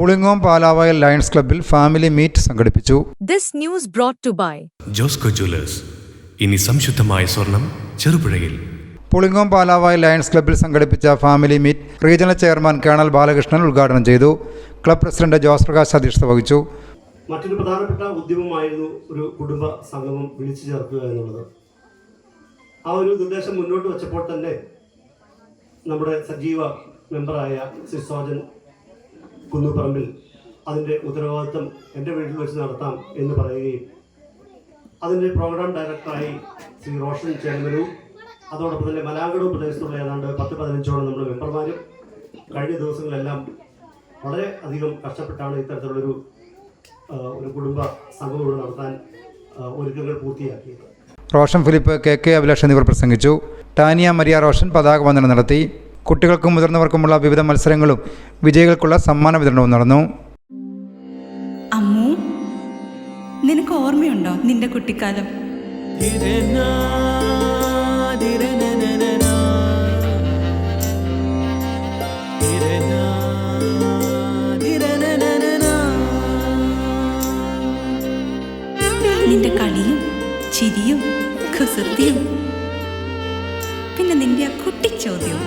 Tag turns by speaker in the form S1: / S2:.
S1: Pulingome Palavayal lions ക്ലബ്ബിൽ family meet സംഘടിപ്പിച്ചു.
S2: This news brought to by
S3: Josco jewellers ഇനി സംശുദ്ധമായ സ്വർണം ചെറുപുഴയിൽ.
S1: പുളിങ്ങോം പാലാവായ ലയൺസ് ക്ലബ്ബിൽ സംഘടിപ്പിച്ച family meet regional chairman colonel Balakrishnan ഉദ്ഘാടനം ചെയ്തു. ക്ലബ് പ്രസിഡന്റ് ജോസ് പ്രകാശ് അധ്യക്ഷത വഹിച്ചു.
S4: മറ്റൊരു പ്രധാനപ്പെട്ട ഉദ്യമമായിരുന്നു ഒരു കുടുംബ സംഗമം വിളിച്ചു ചേർക്കുക എന്നുള്ളത്. ആ ഒരു നിർദ്ദേശം മുന്നോട്ട് വെച്ചപ്പോൾ തന്നെ നമ്മുടെ സജീവ മെമ്പറായ സിസോജൻ കുന്നുപറമ്പിൽ അതിന്റെ ഉത്തരവാദിത്വം എന്റെ വീട്ടിൽ വെച്ച് നടത്താം എന്ന് പറയുകയും അതിന്റെ പ്രോഗ്രാം ഡയറക്ടറായി ശ്രീ റോഷൻ ചേർമനു അതോടൊപ്പം തന്നെ മലാങ്കടു പ്രദേശത്തുള്ള ഏതാണ്ട് പത്ത് പതിനഞ്ചോളം നമ്മുടെ മെമ്പർമാരും കഴിഞ്ഞ ദിവസങ്ങളെല്ലാം വളരെ അധികം കഷ്ടപ്പെട്ടാണ് ഇത്തരത്തിലുള്ളൊരു ഒരു കുടുംബ ഇവിടെ നടത്താൻ ഒരുക്കങ്ങൾ പൂർത്തിയാക്കിയത്.
S1: Roshan Philip K K Abhilash എന്നിവർ പ്രസംഗിച്ചു. ടാനിയ മരിയ റോഷൻ പതാക വന്ദനം നടത്തി. കുട്ടികൾക്കും മുതിർന്നവർക്കുമുള്ള വിവിധ മത്സരങ്ങളും വിജയികൾക്കുള്ള സമ്മാന വിതരണവും നടന്നു.
S5: അമ്മു നിനക്ക് ഓർമ്മയുണ്ടോ നിന്റെ കുട്ടിക്കാലം? നിന്റെ കളിയും ചിരിയും കുസൃതിയും പിന്നെ നിന്റെ ആ കുട്ടിച്ചോദ്യവും.